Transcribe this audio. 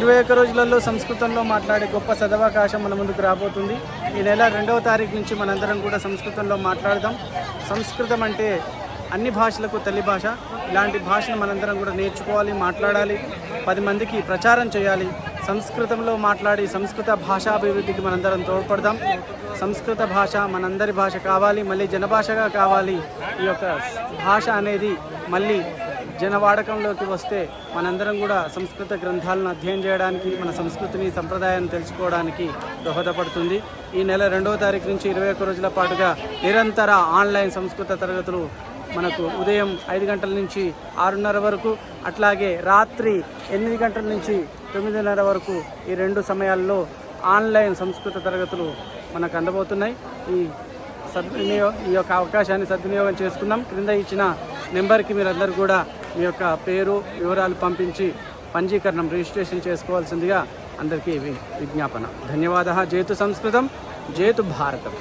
ఇరవై ఒక్క రోజులలో సంస్కృతంలో మాట్లాడే గొప్ప సదవకాశం మన ముందుకు రాబోతుంది. ఈ నెల రెండవ తారీఖు నుంచి మనందరం కూడా సంస్కృతంలో మాట్లాడదాం. సంస్కృతం అంటే అన్ని భాషలకు తల్లి భాష. ఇలాంటి భాషను మనందరం కూడా నేర్చుకోవాలి మాట్లాడాలి. పది మందికి ప్రచారం చేయాలి. సంస్కృతంలో మాట్లాడి సంస్కృత భాషాభివృద్ధికి మనందరం తోడ్పడదాం. సంస్కృత భాష మనందరి భాష కావాలి మళ్ళీ జనభాషగా కావాలి. ఈ యొక్క భాష అనేది మళ్ళీ జనవాడకంలోకి వస్తే మనందరం కూడా సంస్కృత గ్రంథాలను అధ్యయనం చేయడానికి మన సంస్కృతిని సంప్రదాయాన్ని తెలుసుకోవడానికి దోహదపడుతుంది. ఈ నెల రెండవ తారీఖు నుంచి ఇరవై ఒక్క రోజుల పాటుగా నిరంతర ఆన్లైన్ సంస్కృత తరగతులు మనకు ఉదయం ఐదు గంటల నుంచి ఆరున్నర వరకు అట్లాగే రాత్రి ఎనిమిది గంటల నుంచి తొమ్మిదిన్నర వరకు ఈ రెండు సమయాల్లో ఆన్లైన్ సంస్కృత తరగతులు మనకు అందబోతున్నాయి. ఈ సద్వినియోగ ఈ యొక్క అవకాశాన్ని సద్వినియోగం చేసుకుందాం. క్రింద ఇచ్చిన నెంబర్కి మీరందరూ కూడా మీ యొక్క పేరు వివరాలు పంపించి పంజీకరణం రిజిస్ట్రేషన్ చేసుకోవాల్సిందిగా అందరికీ వి- విజ్ఞాపన. ధన్యవాద. జేతు సంస్కృతం జేతు భారతం.